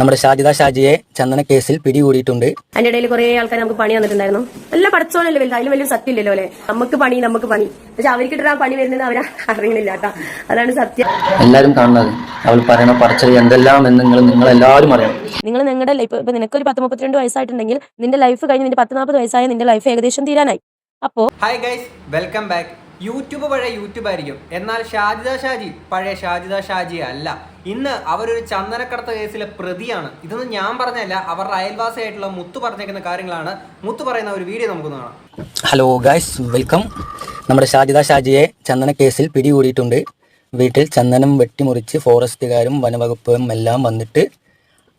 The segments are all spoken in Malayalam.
നമ്മുടെ ഷാജിദ ഷാജിയെ ചന്ദന കേസിൽ പിടികൂടിയിട്ടുണ്ട്. അതിന്റെ ഇടയിൽ കുറെ ആൾക്കാർ നമുക്ക് പണി തന്നിട്ടുണ്ടായിരുന്നു. എല്ലാം പഠിച്ചോണല്ലേ വലുത്? അതിലും വലിയ സത്യം ഇല്ലല്ലോ അല്ലെ? നമുക്ക് പണി നമുക്ക് പണി. പക്ഷെ അവർക്ക് ഇട്ടാ പണി വരുന്നത് അവരാ അറിയണില്ല അതാണ് സത്യം. എല്ലാരും കാണുന്നത്. അവൾ പറയണ പറച്ചത് എന്തെല്ലാം എന്ന് നിങ്ങൾ നിങ്ങൾ എല്ലാവരും അറിയണം. നിങ്ങൾ നിങ്ങളുടെ ലൈഫ് ഇപ്പൊ നിനക്കൊരു പത്ത് മുപ്പത്തിരണ്ട് വയസ്സായിട്ടുണ്ടെങ്കിൽ നിന്റെ ലൈഫ് കഴിഞ്ഞ് നിന്റെ പത്ത് നാൽപ്പത് വയസ്സായ നിന്റെ ലൈഫ് ഏകദേശം തീരാനായി. അപ്പോ hi guys welcome back YouTube പഴയ യൂട്യൂബ് ആയിരിക്കും. എന്നാൽ ഷാജിദ ഷാജി പഴയ ഷാജിദ ഷാജി അല്ല. ഇന്ന് അവരൊരു ചന്ദനക്കടത്ത് കേസിലെ പ്രതിയാണ്. ഇതൊന്നും ഞാൻ പറഞ്ഞല്ല അവരുടെ അയൽവാസിയായിട്ടുള്ള മുത്തു പറഞ്ഞേക്കുന്ന കാര്യങ്ങളാണ്. മുത്തു പറയുന്ന ഒരു വീഡിയോ നമുക്ക് കാണാം. ഹലോ ഗായ്സ് വെൽക്കം നമ്മുടെ ഷാജിദ ഷാജിയെ ചന്ദന കേസിൽ പിടികൂടിയിട്ടുണ്ട്. വീട്ടിൽ ചന്ദനം വെട്ടിമുറിച്ച് ഫോറസ്റ്റുകാരും വനവകുപ്പും എല്ലാം വന്നിട്ട്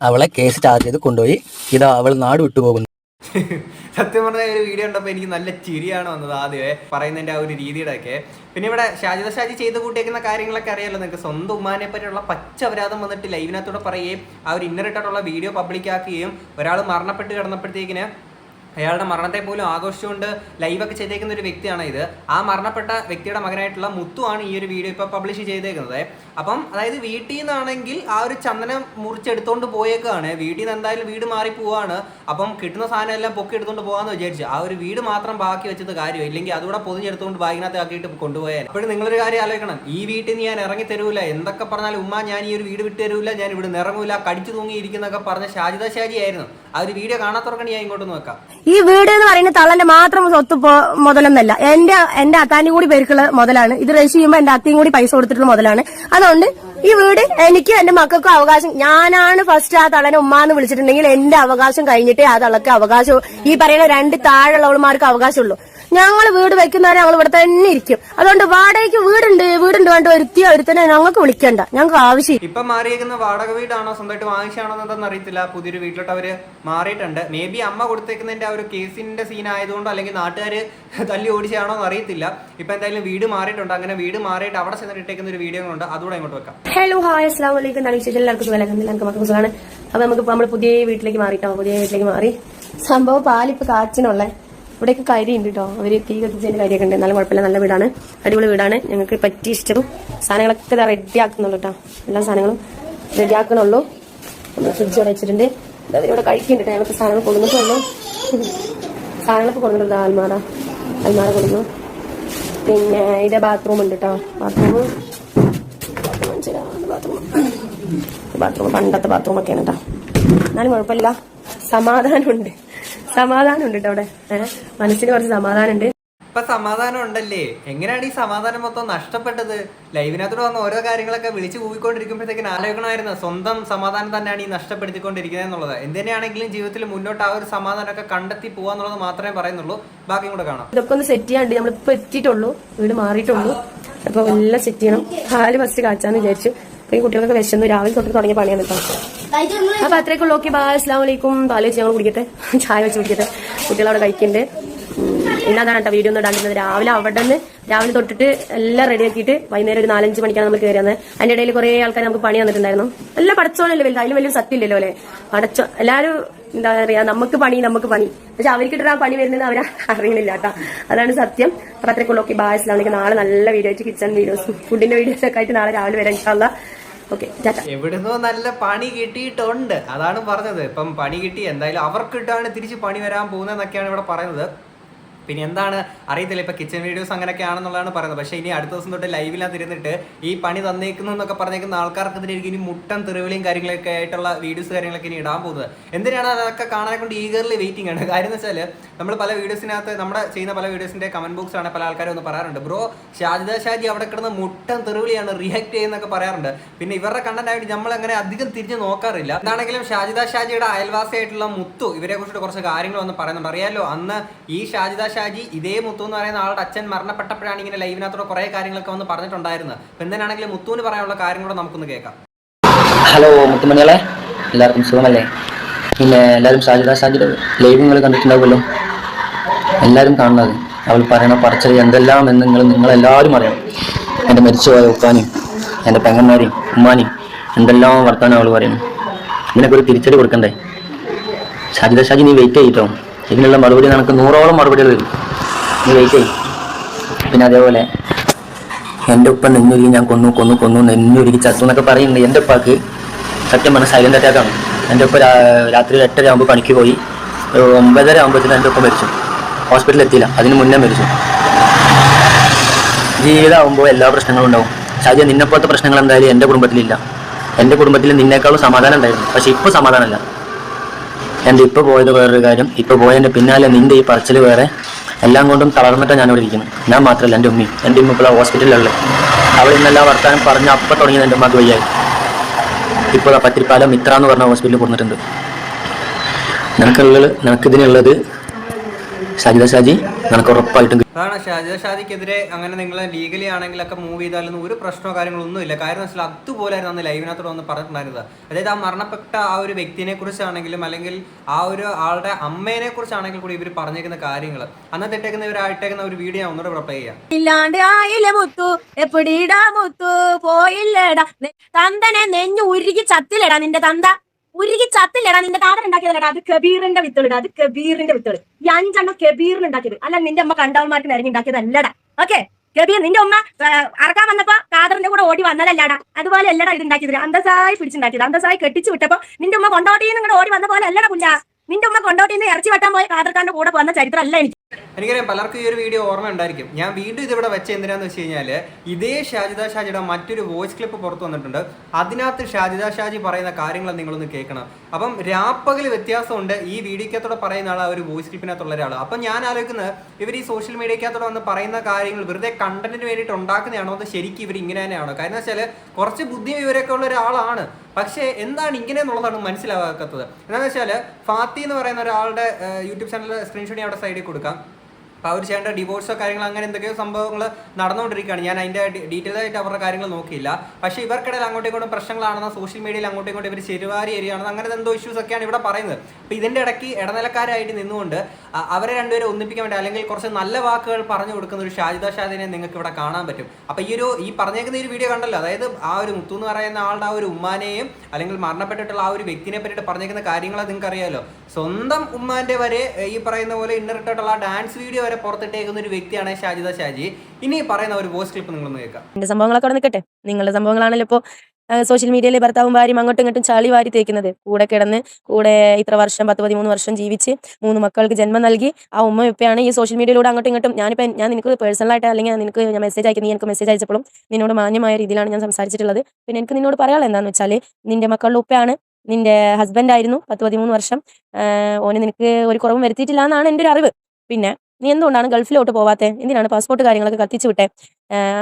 അവളെ കേസ് ചാർജ് ചെയ്ത് കൊണ്ടുപോയി. ഇതാ അവൾ നാട് വിട്ടുപോകുന്നു. സത്യം പറഞ്ഞ ഒരു വീഡിയോ ഉണ്ടപ്പോൾ എനിക്ക് നല്ല ചിരിയാണ് വന്നത് ആദ്യമേ പറയുന്നതിന്റെ ആ ഒരു രീതിയുടെ ഒക്കെ പിന്നെ ഇവിടെ ഷാജിദ ഷാജി ചെയ്ത് കൂട്ടിയേക്കുന്ന കാര്യങ്ങളൊക്കെ അറിയാലോ നിങ്ങൾക്ക്. സ്വന്തം ഉമ്മാനെ പറ്റിയുള്ള പച്ച അപരാധം വന്നിട്ട് ലൈവിനകത്തൂടെ പറയുകയും ആ ഒരു ഇന്നറിട്ടുള്ള വീഡിയോ പബ്ലിക്കാക്കുകയും ഒരാൾ മരണപ്പെട്ട് കിടന്നപ്പോഴത്തേക്കിന് അയാളുടെ മരണത്തെ പോലും ആഘോഷിച്ചുകൊണ്ട് ലൈവൊക്കെ ചെയ്തേക്കുന്ന ഒരു വ്യക്തിയാണ് ഇത്. ആ മരണപ്പെട്ട വ്യക്തിയുടെ മകനായിട്ടുള്ള മുത്തുവാണ് ഈ ഒരു വീഡിയോ ഇപ്പോൾ പബ്ലിഷ് ചെയ്തേക്കുന്നത്. അപ്പം അതായത് വീട്ടിൽ നിന്നാണെങ്കിൽ ആ ഒരു ചന്ദനം മുറിച്ചെടുത്തോണ്ട് പോയേക്കാണ്. വീട്ടിൽ നിന്ന് എന്തായാലും വീട് മാറി പോവാണ്. അപ്പം കിട്ടുന്ന സാധനം എല്ലാം പൊക്കി എടുത്തോണ്ട് പോകാന്ന് വിചാരിച്ചു. ആ ഒരു വീട് മാത്രം ബാക്കി വെച്ചത് കാര്യം. ഇല്ലെങ്കിൽ അതുകൂടെ പൊതിഞ്ഞെടുത്തോണ്ട് ബാഗിനകത്ത് ആക്കിയിട്ട് കൊണ്ടുപോയാൽ അപ്പോഴും നിങ്ങളൊരു കാര്യം ആലോചിക്കണം. ഈ വീട്ടിൽ നിന്ന് ഞാൻ ഇറങ്ങി തരൂല. എന്തൊക്കെ പറഞ്ഞാലും ഉമ്മ ഞാൻ ഈ ഒരു വീട് വിട്ട് തരൂല. ഞാൻ ഇവിടെ ഇറങ്ങൂല. കടിച്ചു തൂങ്ങിയിരിക്കുന്നൊക്കെ പറഞ്ഞ ഷാജിത ഷാജി ആയിരുന്നു. ആ വീഡിയോ കാണാത്തവർക്കാണ് ഞാൻ ഇങ്ങോട്ട് നോക്കാം ഈ വീട് എന്ന് പറയുന്നത് തള്ളന്റെ മാത്രം സ്വത്ത് മുതലൊന്നല്ല. എന്റെ എന്റെ അത്താനും കൂടി പേർക്കുള്ള മുതലാണ്. ഇത് രജിസ്റ്റർ ചെയ്യുമ്പോൾ എന്റെ അത്തയും കൂടി പൈസ കൊടുത്തിട്ടുള്ള മുതലാണ്. അതുകൊണ്ട് ഈ വീട് എനിക്ക് എന്റെ മക്കൾക്കും അവകാശം. ഞാനാണ് ഫസ്റ്റ് ആ തള്ളനെ ഉമ്മാന്ന് വിളിച്ചിട്ടുണ്ടെങ്കിൽ എന്റെ അവകാശം കഴിഞ്ഞിട്ടേ ആ തള്ളക്ക് അവകാശം ഈ പറയുന്ന രണ്ട് താഴെയുള്ളവന്മാർക്ക് അവകാശമുള്ളൂ. ഞങ്ങൾ വീട് വെക്കുന്നവരെ ഞങ്ങൾ ഇവിടെ തന്നെ ഇരിക്കും. അതുകൊണ്ട് വാടകയ്ക്ക് വീടുണ്ട് വീടുണ്ട് വേണ്ട ഒരുത്തിയോ ഒരുത്തനെ ഞങ്ങൾക്ക് വിളിക്കണ്ട. ഞങ്ങൾക്ക് ആവശ്യം ഇപ്പൊ മാറിയിരിക്കുന്ന വാടക വീടാണോ സ്വന്തമായിട്ട് വാങ്ങിച്ചാണോ എന്നതൊന്നും അറിയത്തില്ല. പുതിയൊരു വീട്ടിലോട്ട് അവർ മാറിയിട്ടുണ്ട്. മേ ബി അമ്മ കൊടുത്തേക്കുന്നതിന്റെ ആ ഒരു കേസിന്റെ സീൻ ആയതുകൊണ്ടോ അല്ലെങ്കിൽ നാട്ടുകാര് തല്ലി ഓടിച്ചാണോ എന്ന് അറിയത്തില്ല. ഇപ്പൊ എന്തായാലും വീട് മാറിയിട്ടുണ്ട്. അങ്ങനെ വീട് മാറിയിട്ട് അവിടെ ചെന്നിട്ട് ഇട്ടേക്കുന്ന ഒരു വീഡിയോ ഉണ്ട്. അതുകൂടെ ഇങ്ങോട്ട് വെക്കാം. ഹലോ ഹായ് അസ്ലാം വലൈക്കും നല്ല വിശേഷം? എല്ലാവർക്കും സുഖം എല്ലാവർക്കും മക്കൾക്ക് സുഖമാണ്. അപ്പൊ നമുക്ക് നമ്മൾ പുതിയ വീട്ടിലേക്ക് മാറിയിട്ടോ? പുതിയ വീട്ടിലേക്ക് മാറി. സംഭവം പാലിപ്പ് കാച്ചിനുള്ള. ഇവിടെയൊക്കെ കാര്യമുണ്ട് കേട്ടോ അവർ തീ കത്തിച്ചതിന്റെ കാര്യമൊക്കെ ഉണ്ട് എന്നാലും കുഴപ്പമില്ല. നല്ല വീടാണ്. അടിപൊളി വീടാണ്. ഞങ്ങൾക്ക് പറ്റി ഇഷ്ടം സാധനങ്ങളൊക്കെ റെഡി ആക്കുന്നുള്ളൂ കേട്ടോ എല്ലാ സാധനങ്ങളും റെഡി ആക്കണുള്ളൂ. നമ്മൾ ഫ്രിഡ്ജ് അവിടെ വെച്ചിട്ടുണ്ട്. ഇവിടെ കഴിക്കുന്നുണ്ട് ഞങ്ങൾക്ക് സാധനങ്ങൾ കൊടുക്കുന്നുള്ളൂ സാധനങ്ങളൊക്കെ കൊടുക്കുന്നുണ്ട് അൽമാറ. അൽമാറ കൊടുക്കുന്നു പിന്നെ ഇത് ബാത്റൂം ഉണ്ട് കേട്ടോ ബാത്റൂം ബാത്റൂം ബാത്റൂം പണ്ടത്തെ ബാത്റൂം ഒക്കെയാണ് കേട്ടോ എന്നാലും കുഴപ്പമില്ല. സമാധാനമുണ്ട്. സമാധാനമുണ്ട് കേട്ടോ അവിടെ മനസ്സിന് കുറച്ച് സമാധാനം ഉണ്ട് ഇപ്പൊ സമാധാനം ഉണ്ടല്ലേ എങ്ങനെയാണ് ഈ സമാധാനം മൊത്തം നഷ്ടപ്പെട്ടത്? ലൈവിനകത്തോട് വന്ന ഓരോ കാര്യങ്ങളൊക്കെ വിളിച്ചു പോയിക്കൊണ്ടിരിക്കുമ്പോഴത്തേക്കും ആലോചിക്കണമായിരുന്നു. സ്വന്തം സമാധാനം തന്നെയാണ് ഈ നഷ്ടപ്പെടുത്തിക്കൊണ്ടിരിക്കുന്നത് എന്നുള്ളത്. എന്തിനാണെങ്കിലും ജീവിതത്തിൽ മുന്നോട്ട് ആ ഒരു സമാധാനമൊക്കെ കണ്ടെത്തി പോവാന്നുള്ളത് മാത്രമേ പറയുന്നുള്ളൂ. ബാക്കിയും കൂടെ കാണാം. ഇതൊക്കെ ഒന്ന് സെറ്റ് ചെയ്യാണ്ട് നമ്മളിപ്പോ എത്തിയിട്ടുള്ളൂ. വീട് മാറിയിട്ടുള്ളൂ. അപ്പൊ എല്ലാം സെറ്റ് ചെയ്യണം. പാൽ ഫസ്റ്റ് കാച്ചാന്ന് വിചാരിച്ചു. ഈ കുട്ടികളൊക്കെ വിശന്നു. രാവിലെ തൊട്ട് തുടങ്ങിയ പണിയാണ് കേട്ടോ അപ്പൊ അത്രയൊക്കെ ഉള്ളു. ഓക്കെ ബാ അസ്ലാം വലൈക്കും പാൽ വെച്ച് ഞങ്ങൾ കുടിക്കട്ടെ. ചായ വെച്ച് കുടിക്കട്ടെ. കുട്ടികൾ അവിടെ കഴിക്കുന്നുണ്ട് ഉം, ഇന്നതാണ് കേട്ടോ വീഡിയോ ഒന്നും ഇടാണ്ടിരുന്നത്. രാവിലെ അവിടെ നിന്ന് രാവിലെ തൊട്ടിട്ട് എല്ലാം റെഡി ആക്കിയിട്ട് വൈകുന്നേരം ഒരു നാലഞ്ച് മണിക്കാണ് നമ്മൾ കയറിയത് അതിന്റെ ഇടയിൽ കുറെ ആൾക്കാർ നമുക്ക് പണി തന്നിട്ടുണ്ടായിരുന്നു. എല്ലാം പടച്ചോളല്ലേ വലുത്? അതിലും വലിയ സത്യം ഇല്ലല്ലോ അല്ലെ? പടച്ചോ എല്ലാവരും എന്താ പറയാ നമുക്ക് പണി നമുക്ക് പണി. പക്ഷെ അവർക്ക് ഇട്ടാ പണി വരുന്നത് അവരാ അറിയണില്ല കേട്ടോ. അതാണ് സത്യം. അപ്പൊ അത്രയ്ക്കുള്ള ഓക്കെ ഇസ്ലാമിലേക്ക് നാളെ നല്ല വീഡിയോ ആയിട്ട് കിച്ചൺ വീഡിയോസ് ഫുഡിന്റെ വീഡിയോസ് ഒക്കെ ആയിട്ട് നാളെ രാവിലെ വരാം ഇൻഷാല്ല ഓക്കെ എവിടുന്നോ നല്ല പണി കിട്ടിയിട്ടുണ്ട്. അതാണ് പറഞ്ഞത്. ഇപ്പം പണി കിട്ടി. എന്തായാലും അവർക്കിട്ടാണ് തിരിച്ച് പണി വരാൻ പോകുന്നതെന്നൊക്കെയാണ് ഇവിടെ പറയുന്നത്. പിന്നെ എന്താണ് അറിയത്തില്ല ഇപ്പൊ കിച്ചൺ വീഡിയോസ് അങ്ങനെയൊക്കെ ആണെന്നുള്ളതാണ് പറയുന്നത്. പക്ഷേ ഇനി അടുത്ത ദിവസം തൊട്ട് ലൈവിലാണ് ഇരുന്നിട്ട് ഈ പണി തന്നേക്കുന്നു എന്നൊക്കെ പറഞ്ഞേക്കുന്ന ആൾക്കാർക്കെതിരെ ഇനി മുട്ടൻ തെറിവിളിയും കാര്യങ്ങളൊക്കെ ആയിട്ടുള്ള വീഡിയോസ് കാര്യങ്ങളൊക്കെ ഇനി ഇടാൻ പോകുന്നത്. എന്തിനാണ് അതൊക്കെ കാണാൻ കൊണ്ട് ഈഗർലി വെയിറ്റിംഗ് ആണ്? കാര്യം എന്ന് വെച്ചാൽ നമ്മൾ പല വീഡിയോസിനകത്ത് നമ്മുടെ ചെയ്യുന്ന പല വീഡിയോസിന്റെ കമന്റ് ബോക്സ് ആണ് പല ആൾക്കാരും ഒന്ന് പറയാറുണ്ട്. ബ്രോ ഷാജിദ ഷാജി അവിടെ കിടന്ന് മുട്ടൻ തെറിവിളിയാണ് റിയാക്ട് ചെയ്യുന്നൊക്കെ പറയാറുണ്ട്. പിന്നെ ഇവരുടെ കണ്ടന്റ് ആയിട്ട് നമ്മൾ അങ്ങനെ അധികം തിരിഞ്ഞ് നോക്കാറില്ല. എന്താണെങ്കിലും ഷാജിദ ഷാജിയുടെ അയൽവാസിയായിട്ടുള്ള മുത്തു ഇവരെ കുറിച്ചിട്ട് കുറച്ച് കാര്യങ്ങൾ ഒന്ന് പറയുന്നുണ്ട്. അറിയാലോ അന്ന് ഈ ഷാജിദ ഷാജി ഇതേ മുത്തു എന്ന് പറയുന്ന ആളുടെ അച്ഛൻ മരണപ്പെട്ടപ്പോഴാണ് ഇങ്ങനെ ലൈവിനകത്തോടെ കുറെ കാര്യങ്ങളൊക്കെ വന്ന് പറഞ്ഞിട്ടുണ്ടായിരുന്നത്. എന്തിനാണെങ്കിലും മുത്തുവിന് പറയാനുള്ള കാര്യം കൂടെ നമുക്കൊന്ന് കേൾക്കാം. ഹലോ മുത്തുമണികളെ. എല്ലാവർക്കും സുഖമല്ലേ? പിന്നെ എല്ലാവരും ഷാജിദ ഷാജിയുടെ ലൈവ് നിങ്ങൾ കണ്ടിട്ടുണ്ടാവുമല്ലോ. എല്ലാവരും കാണുന്നത്. അവൾ പറയണ പറച്ചത് എന്തെല്ലാം എന്ന് നിങ്ങൾ നിങ്ങളെല്ലാവരും അറിയണം. എന്റെ മരിച്ചുപോയ ഉപ്പാനും എന്റെ പെങ്ങന്മാരെയും ഉമ്മാനെയും എന്തെല്ലാം വർത്താനം അവൾ പറയുന്നു. ഇതിനൊക്കെ ഒരു തിരിച്ചടി കൊടുക്കണ്ടേ? ഷാജിദ ഷാജി നീ വെയിറ്റ് ചെയ്തിട്ടോ ഇതിനുള്ള മറുപടി നമുക്ക് നൂറോളം മറുപടികൾ വരും നീ വെയിറ്റ് പിന്നെ അതേപോലെ എന്റെ ഉപ്പ നെഞ്ഞുരുകി ഞാൻ കൊന്നു കൊന്നു കൊന്നു നെഞ്ഞുരുകി ചത്തു എന്നൊക്കെ പറയുന്നുണ്ട്. എന്റെ ഉപ്പാക്ക് സത്യം പറഞ്ഞ സൈലന്റ് അറ്റാക്കാണ് എന്റെ ഉപ്പ രാത്രി എട്ടര ആകുമ്പോൾ പണിക്ക് പോയി. ഒമ്പതര ആകുമ്പോഴത്തേന് എന്റെ ഒപ്പം മരിച്ചു. ഹോസ്പിറ്റലിൽ എത്തിയില്ല. അതിന് മുന്നേ മരിച്ചു. ജീവിതമാകുമ്പോൾ എല്ലാ പ്രശ്നങ്ങളും ഉണ്ടാവും. ഷാജിയ നിന്നെപ്പോലത്തെ പ്രശ്നങ്ങൾ എന്തായാലും എന്റെ കുടുംബത്തിലില്ല. എന്റെ കുടുംബത്തിൽ നിന്നേക്കാളും സമാധാനം ഉണ്ടായിരുന്നു. പക്ഷേ ഇപ്പോൾ സമാധാനമല്ല. എന്റെ ഇപ്പോൾ പോയത് വേറൊരു കാര്യം. ഇപ്പോൾ പോയതിന്റെ പിന്നാലെ നിന്റെ ഈ പറച്ചിൽ വേറെ. എല്ലാം കൊണ്ടും തളർന്നിട്ടാണ് ഞാനിവിടെ ഇരിക്കുന്നത്. ഞാൻ മാത്രമല്ല എന്റെ ഉമ്മയും. എന്റെ ഉമ്മ ഇപ്പോൾ ഹോസ്പിറ്റലിലുള്ളത്. അവൾ ഇന്നെല്ലാം വർത്താനം പറഞ്ഞ് അപ്പം തുടങ്ങിയത് എന്റെ ഉമ്മക്ക് വയ്യായി. ഇപ്പോൾ പത്തിരിപ്പാലം മിത്ര എന്ന് പറഞ്ഞ ഹോസ്പിറ്റലിൽ കൊടുത്തിട്ടുണ്ട്. നിനക്കുള്ളത് നിനക്കിതിനുള്ളത് സജിത ഷാജി നിനക്ക് ഉറപ്പായിട്ടും കാരണം ഷാജ ഷാജിക്കെതിരെ അങ്ങനെ നിങ്ങൾ ലീഗലി ആണെങ്കിലൊക്കെ മൂവ് ചെയ്താലൊന്നും ഒരു പ്രശ്നമോ കാര്യങ്ങളോ ഒന്നുമില്ല. കാര്യം വെച്ചാൽ അതുപോലായിരുന്നു അന്ന് ലൈവിനകത്തോട് വന്ന് പറഞ്ഞിട്ടുണ്ടായിരുന്നത്. അതായത് ആ മരണപ്പെട്ട ആ ഒരു വ്യക്തിനെ കുറിച്ചാണെങ്കിലും അല്ലെങ്കിൽ ആ ഒരു ആളുടെ അമ്മേനെ കുറിച്ചാണെങ്കിൽ കൂടി ഇവർ പറഞ്ഞേക്കുന്ന കാര്യങ്ങൾ അന്നത്തെ ഇട്ടേക്കുന്ന ഇവരായിട്ടേക്കുന്ന ഒരു വീഡിയോ ഒന്നുകൂടെ പ്ലേ ചെയ്യാം. ഇല്ലാണ്ട് ആയില്ല മുത്തു എപ്പിടീടാ മുത്തു? പോയില്ലേടാ. തന്തനെ നെഞ്ഞു ഉരുകി ചത്തിലേടാ നിന്റെ തന്ത? ഉരുകി ചത്തില്ലടാ നിന്റെ താതൻ ഉണ്ടാക്കിയതല്ലടാ. അത് കബീറിന്റെ വിത്തുകൾ അത് കബീറിന്റെ വിത്തുകൾ ഈ അഞ്ചെണ്ണം കബീറിന് ഉണ്ടാക്കിയത്. അല്ല നിന്റെ അമ്മ കണ്ടവന്മാർക്ക് നിരങ്ങി ഉണ്ടാക്കിയതല്ലടാ. ഓക്കെ? കബീർ നിന്റെ ഉമ്മ അറക്കാൻ വന്നപ്പോ കാതറിന്റെ കൂടെ ഓടി വന്നതല്ലടാ. അതുപോലെ അല്ലടാ ഇത് ഉണ്ടാക്കിയത്. അന്തസായി പിടിച്ചുണ്ടാക്കിയത് അന്തസായി കെട്ടിച്ചു വിട്ടപ്പോ നിന്റെ ഉമ്മ കൊണ്ടോട്ടിന്ന് ഇങ്ങോട്ട് ഓടി വന്ന പോലെ അല്ലടാ പുല്ല. നിന്റെ ഉമ്മ കൊണ്ടോട്ടിന്ന് ഇറച്ചി വെട്ടാൻ പോയ കാതർക്കാന്റെ കൂടെ വന്ന ചരിത്രം അല്ല എനിക്ക്. എനിക്കറിയാം പലർക്കും ഈ ഒരു വീഡിയോ ഓർമ്മ ഉണ്ടായിരിക്കും. ഞാൻ വീണ്ടും ഇതിവിടെ വെച്ച എന്തിനാന്ന് വെച്ച് കഴിഞ്ഞാൽ ഇതേ ഷാജിദ ഷാജിയുടെ മറ്റൊരു വോയിസ് ക്ലിപ്പ് പുറത്തു വന്നിട്ടുണ്ട്. അതിനകത്ത് ഷാജിദ ഷാജി പറയുന്ന കാര്യങ്ങൾ നിങ്ങളൊന്ന് കേൾക്കണം. അപ്പം രാപ്പകൽ വ്യത്യാസമുണ്ട്. ഈ വീഡിയോക്കകത്തോടെ പറയുന്ന ആൾ ഒരു വോയിസ് ക്ലിപ്പിനകത്തുള്ള ഒരാൾ അപ്പം ഞാൻ ആലോചിക്കുന്നത് ഇവർ ഈ സോഷ്യൽ മീഡിയക്കകത്തോടെ വന്ന് പറയുന്ന കാര്യങ്ങൾ വെറുതെ കണ്ടന്റിന് വേണ്ടിയിട്ട് ഉണ്ടാക്കുന്നതാണോ അത് ശരിക്കും ഇവർ ഇങ്ങനെ തന്നെയാണോ? കാരണം വെച്ചാൽ കുറച്ച് ബുദ്ധി ഇവരൊക്കെ ഉള്ള ഒരാളാണ്. പക്ഷേ എന്താണ് ഇങ്ങനെ എന്നുള്ളതാണ് മനസ്സിലാകാത്തത് എന്താണെന്ന് വെച്ചാൽ ഫാത്തി എന്ന് പറയുന്ന ഒരാളുടെ യൂട്യൂബ് ചാനൽ സ്ക്രീൻഷോട്ട് ഞാൻ അവിടെ സൈഡിൽ കൊടുക്കാം. അപ്പോൾ അവർ ചെയ്യേണ്ട ഡിവോഴ്സോ കാര്യങ്ങൾ അങ്ങനെ എന്തൊക്കെയോ സംഭവങ്ങൾ നടന്നുകൊണ്ടിരിക്കുകയാണ്. ഞാൻ അതിന്റെ ഡീറ്റെയിൽ ആയിട്ട് അവരുടെ കാര്യങ്ങൾ നോക്കിയില്ല. പക്ഷേ ഇവർക്കിടയിൽ അങ്ങോട്ടും ഇങ്ങോട്ടും പ്രശ്നങ്ങളാണെന്ന് സോഷ്യൽ മീഡിയയിൽ അങ്ങോട്ടും ഇങ്ങോട്ടും ഇവർ ചെരുവാരി എരിയാണെന്ന് അങ്ങനെ എന്തോ ഇഷ്യൂസ് ഒക്കെയാണ് ഇവിടെ പറയുന്നത്. അപ്പോൾ ഇതിന്റെ ഇടയ്ക്ക് ഇടനിലക്കാരായിട്ട് നിന്നുകൊണ്ട് അവരെ രണ്ടുപേരെ ഒന്നിപ്പിക്കാൻ വേണ്ടി അല്ലെങ്കിൽ കുറച്ച് നല്ല വാക്കുകൾ പറഞ്ഞു കൊടുക്കുന്ന ഒരു ഷാജിദ ഷാദിനെ നിങ്ങൾക്ക് ഇവിടെ കാണാൻ പറ്റും. അപ്പോൾ ഈ ഒരു ഈ പറഞ്ഞേക്കുന്ന ഈ വീഡിയോ കണ്ടല്ലോ. അതായത് ആ ഒരു മുത്തു എന്ന് പറയുന്ന ആളുടെ ആ ഒരു ഉമ്മാനെയും അല്ലെങ്കിൽ മരണപ്പെട്ടിട്ടുള്ള ആ ഒരു വ്യക്തിനെ പറ്റിയിട്ട് പറഞ്ഞേക്കുന്ന കാര്യങ്ങളെ നിങ്ങൾക്ക് അറിയാലോ സ്വന്തം ഉമ്മാന്റെ വരെ ഈ പറയുന്ന പോലെ ഇന്നിട്ടിട്ടുള്ള ഡാൻസ് വീഡിയോ വരെ പുറത്തിട്ടേക്കുന്ന ഒരു വ്യക്തിയാണ് ഷാജിദ ഷാജി. ഇനി പറയുന്ന ഒരു വോയിസ് ക്ലിപ്പ് നിങ്ങൾ കേൾക്കാം. എന്റെ സംഭവങ്ങളൊക്കെ അവിടെ നിൽക്കട്ടെ. നിങ്ങളുടെ സംഭവങ്ങളാണല്ലോ ഇപ്പോ സോഷ്യൽ മീഡിയയിൽ ഭർത്താവും ഭാര്യയും അങ്ങോട്ടും ഇങ്ങോട്ടും ചളി വാരി തേക്കുന്നത്. കൂടെ കിടന്ന് കൂടെ ഇത്ര വർഷം പത്ത് പതിമൂന്ന് വർഷം ജീവിച്ച് മൂന്ന് മക്കൾക്ക് ജന്മം നൽകി. ആ ഉമ്മ ഇപ്പയാണ് ഈ സോഷ്യൽ മീഡിയയിലൂടെ അങ്ങോട്ടും ഇങ്ങോട്ടും ഞാനിപ്പോൾ ഞാൻ നിനക്ക് പേഴ്സണലായിട്ട് അല്ലെങ്കിൽ നിനക്ക് ഞാൻ മെസ്സേജ് അയക്കുന്നത് നീ എനിക്ക് മെസ്സേജ് അയച്ചപ്പോഴും നിന്നോട് മാന്യമായ രീതിയിലാണ് ഞാൻ സംസാരിച്ചിട്ടുള്ളത്. പിന്നെ എനിക്ക് നിന്നോട് പറയാനുള്ളത് എന്താണെന്ന് വെച്ചാൽ നിന്റെ മക്കളുടെ ഉപ്പയാണ് നിന്റെ ഹസ്ബൻഡ് ആയിരുന്നു പത്ത് പതിമൂന്ന് വർഷം. ഓന് നിനക്ക് ഒരു കുറവും വരുത്തിയിട്ടില്ല എന്നാണ് എന്റെ ഒരു അറിവ്. പിന്നെ നീ എന്തുകൊണ്ടാണ് ഗൾഫിലോട്ട് പോവാത്തെ? എന്തിനാണ് പാസ്പോർട്ട് കാര്യങ്ങളൊക്കെ കത്തിച്ചു വിട്ടെ?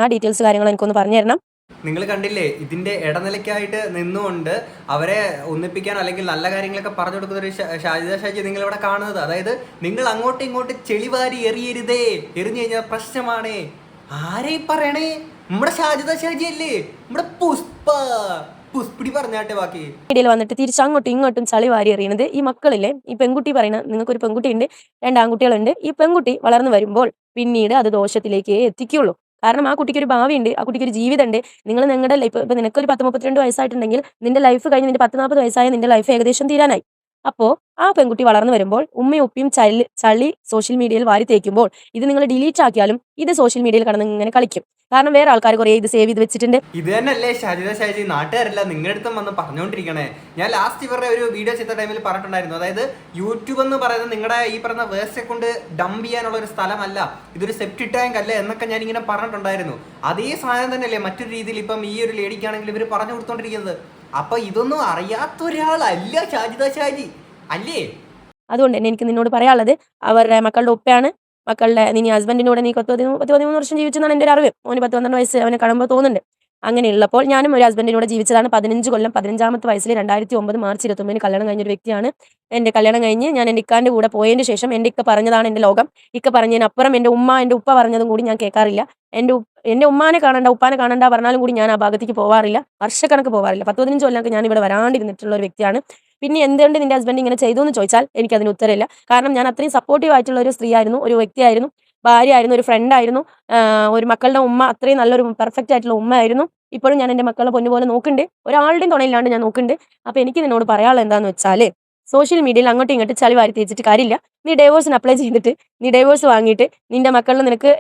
ആ ഡീറ്റെയിൽസ് കാര്യങ്ങൾ എനിക്കൊന്ന് പറഞ്ഞു തരണം. നിങ്ങൾ കണ്ടില്ലേ ഇതിന്റെ ഇടനിലക്കായിട്ട് നിന്നുകൊണ്ട് അവരെ ഒന്നിപ്പിക്കാൻ അല്ലെങ്കിൽ നല്ല കാര്യങ്ങളൊക്കെ പറഞ്ഞു കൊടുക്കുന്ന ഒരു ഷാജിത ഷാജി നിങ്ങൾ ഇവിടെ കാണുന്നത്. അതായത് നിങ്ങൾ അങ്ങോട്ടും ഇങ്ങോട്ടും ചെളിവാരി എറിയരുതേ. എറിഞ്ഞു കഴിഞ്ഞാൽ പ്രശ്നമാണേ. ആരെ പറയണേ? നമ്മുടെ ഷാജിദ ഷാജി അല്ലേ? നമ്മുടെ പുഷ്പ. ഇടയിൽ വന്നിട്ട് തിരിച്ച് അങ്ങോട്ടും ഇങ്ങോട്ടും ചളി വാരി എറിയണത് ഈ മക്കളില്ലേ? ഈ പെൺകുട്ടി പറയുന്നത് നിങ്ങൾക്ക് ഒരു പെൺകുട്ടി ഉണ്ട് രണ്ട് ആൺകുട്ടികളുണ്ട്. ഈ പെൺകുട്ടി വളർന്നു വരുമ്പോൾ പിന്നീട് അത് ദോഷത്തിലേക്ക് എത്തിക്കുള്ളൂ. കാരണം ആ കുട്ടിക്ക് ഒരു ഭാവിയുണ്ട് ആ കുട്ടിക്ക് ഒരു ജീവിതമുണ്ട്. നിങ്ങൾ നിങ്ങളുടെ ലൈഫ് ഇപ്പൊ നിനക്കൊരു പത്ത് മുപ്പത്തിരണ്ട് വയസ്സായിട്ടുണ്ടെങ്കിൽ നിന്റെ ലൈഫ് കഴിഞ്ഞ് നിന്റെ പത്ത് നാൽപ്പത് വയസ്സായ നിന്റെ ലൈഫ് ഏകദേശം തീരാനായി. അപ്പോൾ ആ പെൺകുട്ടി വളർന്നു വരുമ്പോൾ ഉമ്മയും ഉപ്പയും ചളി ചളി സോഷ്യൽ മീഡിയയിൽ വാരി തേക്കുമ്പോൾ ഇത് നിങ്ങൾ ഡിലീറ്റ് ആക്കിയാലും ഇത് സോഷ്യൽ മീഡിയയിൽ കടന്ന് ഇങ്ങനെ കളിക്കും. കാരണം വേറെ ആൾക്കാർ കുറേ ഇത് സേവ് ചെയ്ത് വെച്ചിട്ടുണ്ട്. ഇത് തന്നെയല്ലേ ഷാജിദ ഷാജി നാട്ടുകാരല്ല നിങ്ങളുടെ അടുത്തും വന്ന് പറഞ്ഞുകൊണ്ടിരിക്കണേ ഞാൻ ലാസ്റ്റ് ഇവരുടെ ഒരു വീഡിയോ ചെയ്ത ടൈമിൽ പറഞ്ഞിട്ടുണ്ടായിരുന്നു. അതായത് യൂട്യൂബ് എന്ന് പറയുന്നത് നിങ്ങളുടെ ഈ പറയുന്ന വേഴ്സെ കൊണ്ട് ഡംപ് ചെയ്യാനുള്ള ഒരു സ്ഥലമല്ല. ഇതൊരു സെപ്റ്റി ടാങ്ക് അല്ല എന്നൊക്കെ ഞാൻ ഇങ്ങനെ പറഞ്ഞിട്ടുണ്ടായിരുന്നു. അതേ സാധനം തന്നെയല്ലേ മറ്റൊരു രീതിയിൽ ഇപ്പം ഈ ഒരു ലേഡിക്കാണെങ്കിൽ ഇവർ പറഞ്ഞു കൊടുത്തോണ്ടിരിക്കുന്നത്. അപ്പൊ ഇതൊന്നും അറിയാത്ത ഒരാളല്ല ഷാജിദ ഷാജി. അല്ലേ? അതുകൊണ്ട് തന്നെ എനിക്ക് നിന്നോട് പറയാനുള്ളത് അവരുടെ മക്കളുടെ ഉപ്പയാണ്. മക്കളുടെ നീ ഹസ്ബൻഡിന്റെ കൂടെ നീ പത്ത് പതിമൂന്ന് വർഷം ജീവിച്ചെന്നാണ് എന്റെ ഒരു അറിവ്. മോന് പത്ത് പന്ത്രണ്ട് വയസ്സ് അവനെ കാണുമ്പോൾ തോന്നുന്നുണ്ട്. അങ്ങനെയുള്ളപ്പോൾ ഞാനും ഒരു ഹസ്ബൻഡിന്റെ കൂടെ ജീവിച്ചതാണ്. പതിനഞ്ച് കൊല്ലം പതിനഞ്ചാമത്തെ വയസ്സിൽ രണ്ടായിരത്തി ഒമ്പത് മാർച്ച് ഇരുപത്തൊമ്പതിന് കല്യാണം കഴിഞ്ഞ ഒരു വ്യക്തിയാണ്. എന്റെ കല്യാണം കഴിഞ്ഞ് ഞാൻ എന്റെ ഇക്കാന്റെ കൂടെ പോയതിന് ശേഷം എന്റെ ഇക്ക പറഞ്ഞതാണ് എന്റെ ലോകം. ഇക്ക പറഞ്ഞതിനപ്പുറം എന്റെ ഉമ്മ എന്റെ ഉപ്പ പറഞ്ഞതും കൂടി ഞാൻ കേൾക്കാറില്ല. എന്റെ എന്റെ ഉമ്മാനെ കാണണ്ട ഉപ്പാനെ കാണണ്ട പറഞ്ഞാലും കൂടി ഞാൻ ആ ഭാഗത്തേക്ക് പോവാറില്ല. വർഷക്കണക്ക് പോവാറില്ല. പത്ത് പതിനഞ്ച് കൊല്ലമൊക്കെ ഞാൻ ഇവിടെ വരാണ്ടിരുന്നിട്ടുള്ള ഒരു വ്യക്തിയാണ്. പിന്നെ എന്തുകൊണ്ട് നിന്റെ ഹസ്ബൻഡ് ഇങ്ങനെ ചെയ്തു എന്ന് ചോദിച്ചാൽ എനിക്ക് അതിന് ഉത്തരമില്ല. കാരണം ഞാൻ അത്രയും സപ്പോർട്ടീവ് ആയിട്ടുള്ള ഒരു സ്ത്രീ ആയിരുന്നു ഒരു വ്യക്തിയായിരുന്നു. ഭാര്യ ആയിരുന്നു ഒരു ഫ്രണ്ട് ആയിരുന്നു. ഒരു മക്കളുടെ ഉമ്മ അത്രയും നല്ലൊരു പെർഫെക്റ്റ് ആയിട്ടുള്ള ഉമ്മ ആയിരുന്നു. ഇപ്പോഴും ഞാൻ എന്റെ മക്കളെ പൊന്നുപോലെ നോക്കുന്നുണ്ട്. ഒരാളുടെയും തുണയില്ലാണ്ട് ഞാൻ നോക്കുന്നുണ്ട്. അപ്പോൾ എനിക്ക് നിന്നോട് പറയാനുള്ളത് എന്താണെന്ന് വെച്ചാൽ സോഷ്യൽ മീഡിയയിൽ അങ്ങോട്ടും ഇങ്ങോട്ടും ചളി വാരി തേച്ചിട്ട് കാര്യമില്ല. നീ ഡൈവോഴ്സിന് അപ്ലൈ ചെയ്തിട്ട് നീ ഡൈവോഴ്സ് വാങ്ങിയിട്ട് നിന്റെ മക്കളിൽ നിനക്ക്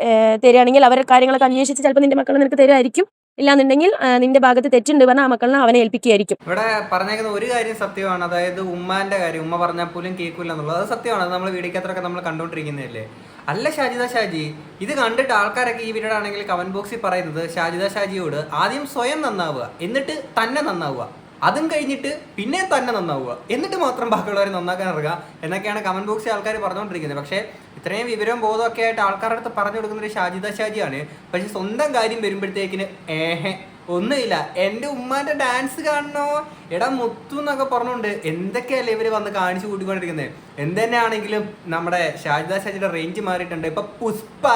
തരികയാണെങ്കിൽ അവരുടെ കാര്യങ്ങളൊക്കെ അന്വേഷിച്ച് ചിലപ്പോൾ നിന്റെ മക്കളെ നിനക്ക് തരുമായിരിക്കും. ഇല്ലാന്നുണ്ടെങ്കിൽ നിന്റെ ഭാഗത്ത് തെറ്റുണ്ട് പറഞ്ഞാൽ ആ മക്കളിനെ അവനെ ഏൽപ്പിക്കുകയായിരിക്കും. ഇവിടെ പറഞ്ഞേക്കുന്ന ഒരു കാര്യം സത്യമാണ്. അതായത് ഉമ്മാന്റെ കാര്യം. ഉമ്മ പറഞ്ഞാൽ പോലും കേൾക്കില്ല എന്നുള്ളത്. അത് സത്യമാണ്. നമ്മൾ വീടിക്കത്രൊക്കെ നമ്മൾ കണ്ടുകൊണ്ടിരിക്കുന്നതല്ലേ? അല്ല ഷാജിദ ഷാജി ഇത് കണ്ടിട്ട് ആൾക്കാരൊക്കെ ഈ വീഡിയോ ആണെങ്കിൽ കമന്റ് ബോക്സിൽ പറയുന്നത് ഷാജിദ ഷാജിയോട് ആദ്യം സ്വയം നന്നാവുക എന്നിട്ട് തന്നെ നന്നാവുക. അതും കഴിഞ്ഞിട്ട് പിന്നെ തന്നെ നന്നാവുക. എന്നിട്ട് മാത്രം ബാക്കിയുള്ളവരെ നന്നാക്കാൻ ഇറങ്ങുക എന്നൊക്കെയാണ് കമന്റ് ബോക്സിൽ ആൾക്കാർ പറഞ്ഞുകൊണ്ടിരിക്കുന്നത്. പക്ഷേ ഇത്രയും വിവരവും ബോധമൊക്കെ ആയിട്ട് ആൾക്കാരുടെ അടുത്ത് പറഞ്ഞു കൊടുക്കുന്ന ഒരു ഷാജിദ ഷാജിയാണ്. പക്ഷെ സ്വന്തം കാര്യം വരുമ്പോഴത്തേക്കിന് ഏഹെ ഒന്നുമില്ല. എന്റെ ഉമ്മാന്റെ ഡാൻസ് കാണണോ? എടാ മുത്തു എന്നൊക്കെ പറഞ്ഞുകൊണ്ട് എന്തൊക്കെയല്ലേ ഇവർ വന്ന് കാണിച്ചു കൂട്ടിക്കൊണ്ടിരിക്കുന്നത് എന്തെന്നെയാണെങ്കിലും നമ്മുടെ ഷാജിദ ഷാജിയുടെ റേഞ്ച് മാറിയിട്ടുണ്ട്. ഇപ്പൊ പുഷ്പ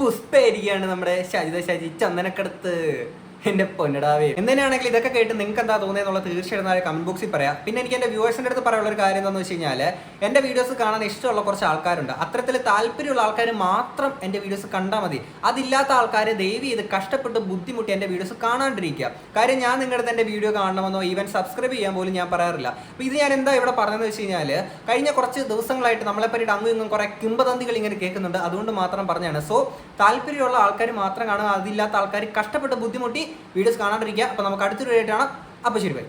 പുഷ്പ ഇരിക്കുകയാണ് നമ്മുടെ ഷാജിദ ഷാജി ചന്ദനക്കടുത്ത്. എന്റെ പൊന്നടാവേ. എന്തിനാണെങ്കിൽ ഇതൊക്കെ കേട്ട് നിങ്ങൾക്ക് എന്താ തോന്നിയെന്നുള്ള തീർച്ചയായിട്ടും നാളെ കമന്റ് ബോക്സിൽ പറയാം. പിന്നെ എനിക്ക് എന്റെ വ്യൂവേഴ്സിന്റെ അടുത്ത് പറയാനുള്ള ഒരു കാര്യം എന്താണെന്ന് വെച്ച് കഴിഞ്ഞാൽ എന്റെ വീഡിയോസ് കാണാൻ ഇഷ്ടമുള്ള കുറച്ച് ആൾക്കാരുണ്ട്. അത്തരത്തിൽ താല്പര്യമുള്ള ആൾക്കാർ മാത്രം എന്റെ വീഡിയോസ് കണ്ടാൽ മതി. അതില്ലാത്ത ആൾക്കാർ ദയവ് ചെയ്ത് കഷ്ടപ്പെട്ട് ബുദ്ധിമുട്ടി എന്റെ വീഡിയോസ് കാണാണ്ടിരിക്കുക. കാര്യം ഞാൻ നിങ്ങളുടെ അടുത്ത് വീഡിയോ കാണണമെന്നോ ഈവൻ സബ്സ്ക്രൈബ് ചെയ്യാൻ പോലും ഞാൻ പറയാറില്ല. അപ്പൊ ഇത് ഞാൻ എന്താ ഇവിടെ പറഞ്ഞതെന്ന് വെച്ച് കഴിഞ്ഞാൽ കഴിഞ്ഞ കുറച്ച് ദിവസങ്ങളായിട്ട് നമ്മളെ പറ്റി അങ്ങും ഇങ്ങും കുറെ കിംബദന്തികൾ ഇങ്ങനെ കേൾക്കുന്നുണ്ട്. അതുകൊണ്ട് മാത്രം പറഞ്ഞാണ് സോ താല്പര്യമുള്ള ആൾക്കാർ മാത്രം കാണുക അതില്ലാത്ത ആൾക്കാർ കഷ്ടപ്പെട്ട് ബുദ്ധിമുട്ടി വീഡിയോസ് കാണാണ്ടിരിക്കുക. അപ്പോൾ നമുക്ക് അടുത്തൊരു വീഡിയോ കാണാം അപ്പോൾ ശരി ബൈ